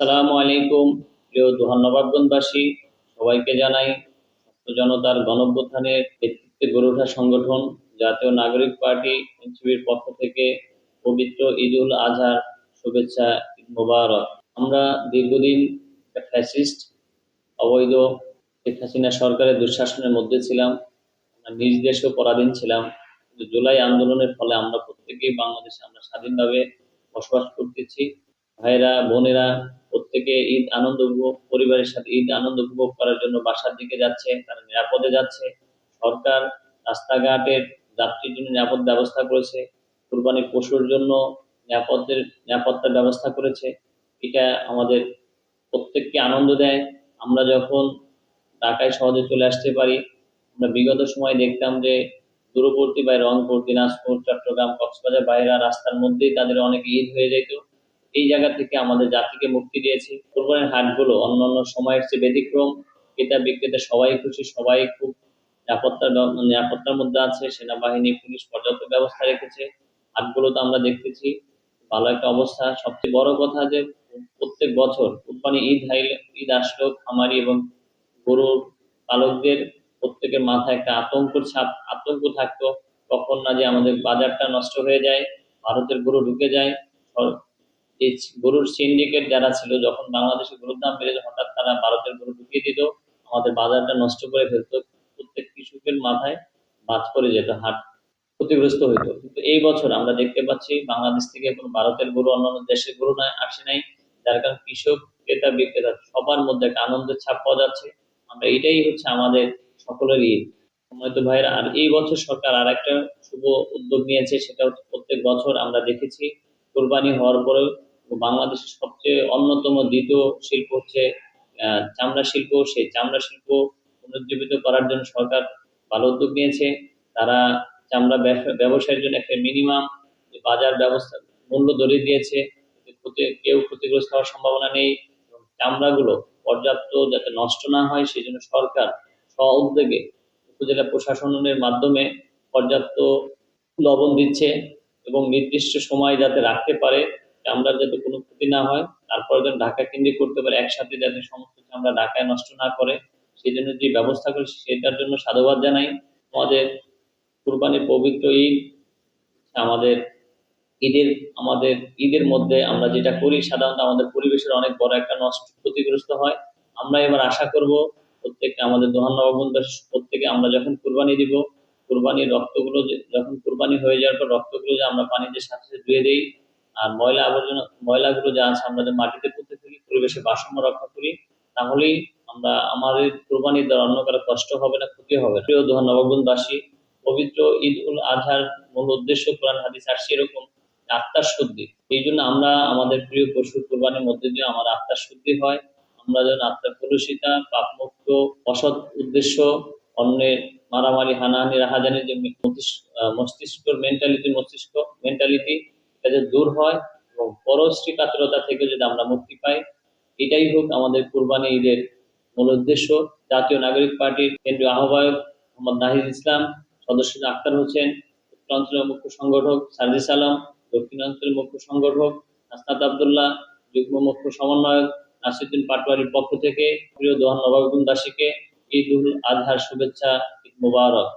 সালামু আলাইকুম, প্রিয় দোহান সবাইকে জানাই জনতার গণঅভ্যুত্থানের নেতৃত্বে গড়ে ওঠা সংগঠন, জাতীয় নাগরিক পার্টি, এনসিপির পক্ষ থেকে পবিত্র ঈদুল আজহার শুভেচ্ছা মোবারক। আমরা দীর্ঘদিন ফ্যাসিস্ট অবৈধ শেখ হাসিনা সরকারের দুঃশাসনের মধ্যে ছিলাম। আমরা নিজ দেশেও পরাধীন ছিলাম। কিন্তু জুলাই আন্দোলনের ফলে আমরা প্রত্যেকেই বাংলাদেশে আমরা স্বাধীনভাবে বসবাস করতেছি। ভাইরা বোনেরা প্রত্যেকে ঈদ আনন্দ উপভোগ, পরিবারের সাথে ঈদ আনন্দ উপভোগ করার জন্য বাসার দিকে যাচ্ছে, তারা নিরাপদে যাচ্ছে। সরকার রাস্তাঘাটের যাত্রীর জন্য নিরাপদ ব্যবস্থা করেছে কুরবানির পশুর জন্য নিরাপদের, নিরাপত্তার ব্যবস্থা করেছে। এটা আমাদের প্রত্যেককে আনন্দ দেয়। আমরা যখন ঢাকায় সহজে চলে আসতে পারি, আমরা বিগত সময় দেখতাম যে দূরবর্তী বা রংপুর, দিনাজপুর, চট্টগ্রাম, কক্সবাজার বাইরা রাস্তার মধ্যেই তাদের অনেক ঈদ হয়ে যেত। এই জায়গা থেকে আমাদের জাতিকে মুক্তি দিয়েছে। কোরবানির হাটগুলো অন্য অন্য সময়ের চেয়ে ব্যতিক্রম। ক্রেতা বিক্রেতা সবাই খুশি, সবাই খুব নিরাপত্তার নিরাপত্তার মধ্যে আছে। সেনাবাহিনী, পুলিশ পর্যাপ্ত ব্যবস্থা রেখেছে। হাটগুলো তো আমরা দেখতেছি, ভালো একটা অবস্থা। সবচেয়ে বড় কথা যে প্রত্যেক বছর কোরবানি ঈদ হাইলে, ঈদ আসলেও খামারি এবং গরুর পালকদের প্রত্যেকের মাথায় একটা আতঙ্ক ছাপ, আতঙ্ক থাকতো। কখন না যে আমাদের বাজারটা নষ্ট হয়ে যায়, ভারতের গরু ঢুকে যায়। এই গরুর সিন্ডিকেট যারা ছিল, যখন বাংলাদেশে গরুর দাম বেড়ে হঠাৎ তারা ভারতের গরু ঢুকিয়ে দিত, আমাদের বাজারটা নষ্ট করে ফেলতো, প্রত্যেক কৃষকের মাথায় বাদ পড়ে যেত, হাট ক্ষতিগ্রস্ত হইতো। কিন্তু এই বছর আমরা দেখতে পাচ্ছি, বাংলাদেশ থেকে কোনো ভারতের গরু অন্যান্য দেশের গরু নাই, আসে নাই। যার কারণে কৃষক, ক্রেতা, বিক্রেতা সবার মধ্যে একটা আনন্দের ছাপ পাওয়া যাচ্ছে। আমরা এটাই হচ্ছে আমাদের সকলের ঈদ। ভাইয়েরা, আর এই বছর সরকার আর একটা শুভ উদ্যোগ নিয়েছে, সেটা হচ্ছে প্রত্যেক বছর আমরা দেখেছি, কোরবানি হওয়ার পরেও বাংলাদেশের সবচেয়ে অন্যতম দ্বিতীয় শিল্প হচ্ছে চামড়া শিল্প। সেই চামড়া শিল্প পুনর্জীবিত করার জন্য সরকার ভালো উদ্যোগ নিয়েছে। তারা চামড়া ব্যবসা- ব্যবসায়ের জন্য একটা মিনিমাম বাজার ব্যবস্থা, মূল্য ধরে দিয়েছে। কেউ ক্ষতিগ্রস্ত হওয়ার সম্ভাবনা নেই। চামড়াগুলো পর্যাপ্ত যাতে নষ্ট না হয় সেই জন্য সরকার স্ব উদ্যোগে উপজেলা প্রশাসনের মাধ্যমে পর্যাপ্ত লবণ দিচ্ছে এবং নির্দিষ্ট সময় যাতে রাখতে পারে। চামড়ার যাতে কোনো ক্ষতি না হয়, তারপরে যেন ঢাকা কেন্দ্রিক করতে পারে একসাথে যাতে সমস্ত চামড়া ঢাকায় নষ্ট না করে সেই জন্য যে ব্যবস্থা করেছে সেটার জন্য সাধুবাদ জানাই। আমাদের কুরবানির পবিত্র ঈদ, আমাদের ঈদের আমাদের ঈদের মধ্যে আমরা যেটা করি, সাধারণত আমাদের পরিবেশের অনেক বড় একটা নষ্ট ক্ষতিগ্রস্ত হয়। আমরা এবার আশা করব প্রত্যেককে, আমাদের দোহান প্রত্যেকে আমরা যখন কুরবানি দিব, কুরবানির রক্তগুলো যখন কুরবানি হয়ে যাওয়ার পর রক্তগুলো যে আমরা পানিতে সাথে সাথে ধুয়ে দেই আর ময়লা আবর্জনা, ময়লাগুলো যা আছে আমরা যে মাটিতে পুঁতে থাকি, পরিবেশে ভারসাম্য রক্ষা করি, তাহলেই আমরা আমাদের কুরবানির দ্বারা অন্য কারও কষ্ট হবে না, ক্ষতি হবে। প্রিয় দোহান নববন্ধবাসী পবিত্র ঈদ উল আজহার মূল উদ্দেশ্য কোরআন হাদিস আসছে এরকম আত্মার শুদ্ধি এই জন্য আমরা আমাদের প্রিয় পশু কোরবানির মধ্যে দিয়ে আমার আত্মার শুদ্ধি হয় আমরা যেন আত্মার কলুষিতা, পাপমুক্ত, অসৎ উদ্দেশ্য, অন্যের মারামারি, হানাহানি রাহাজানির যে মস্তিষ্ক মেন্টালিটি মস্তিষ্ক মেন্টালিটি যে দূর হয় এবং পরশ্রী কাতরতা থেকে যদি আমরা মুক্তি পাই, এটাই হোক আমাদের কুরবানি ঈদের মূল উদ্দেশ্য। জাতীয় নাগরিক পার্টির কেন্দ্রীয় আহ্বায়ক মোহাম্মদ নাহিদ ইসলাম, সদস্য আক্তার হোসেন উত্তরাঞ্চলের মুখ্য সংগঠক সার্জিস আলম দক্ষিণাঞ্চলের মুখ্য সংগঠক হাসনাত আবদুল্লাহ, যুগ্ম মুখ্য সমন্বয়ক নাসিরুদ্দিন পাটোয়ারির পক্ষ থেকে প্রিয় দোহান নবাবগুন দাসীকে ঈদ উল আজহার শুভেচ্ছা ঈদ মুবারক।